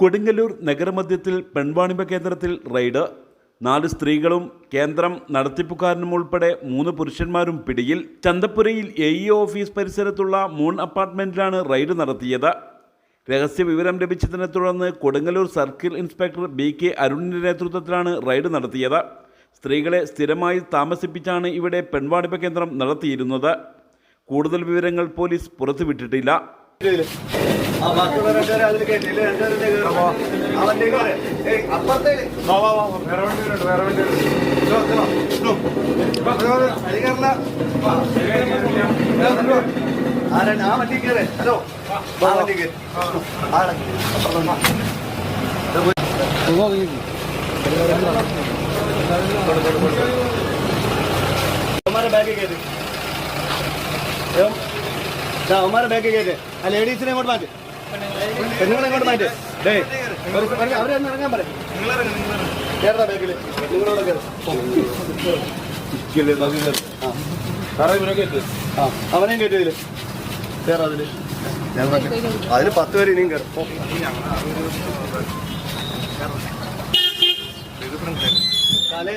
കൊടുങ്ങല്ലൂർ നഗരമധ്യത്തിൽ പെൺവാണിഭ കേന്ദ്രത്തിൽ റെയ്ഡ്. നാല് സ്ത്രീകളും കേന്ദ്രം നടത്തിപ്പുകാരനും ഉൾപ്പെടെ മൂന്ന് പുരുഷന്മാരും പിടിയിൽ. ചന്തപ്പുരയിൽ എ ഇ ഓഫീസ് പരിസരത്തുള്ള മൂൺ അപ്പാർട്ട്മെന്റിലാണ് റെയ്ഡ് നടത്തിയത്. രഹസ്യ വിവരം ലഭിച്ചതിനെ തുടർന്ന് Kodungallur circle inspector B K അരുണിന്റെ നേതൃത്വത്തിലാണ് റെയ്ഡ് നടത്തിയത്. സ്ത്രീകളെ സ്ഥിരമായി താമസിപ്പിച്ചാണ് ഇവിടെ പെൺവാണിഭ കേന്ദ്രം നടത്തിയിരുന്നത്. കൂടുതൽ വിവരങ്ങൾ പോലീസ് പുറത്തുവിട്ടിട്ടില്ല. ആ വണ്ടി കയറി. ഹലോ. ആ വണ്ടി കയറി. ആടെ അവന്മാരെ ബാഗിൽ കയറി. അവന്മാരെ ബാക്കി കയറി ആ ലേഡീസിനെ അങ്ങോട്ട് മാറ്റി. പെണ്ണുങ്ങളെ ഇങ്ങോട്ട് മാറ്റി. ഡേ അവരെ ഒന്ന് ഇറങ്ങാൻ പറയും. കേരള ബാക്കിൽ നിങ്ങളോട് കയറി ആ. അവനെയും കയറ്റിയതിൽ കയറാ അതിൽ. അതിൽ പത്ത് പേര് ഇനിയും കയറും കാലേ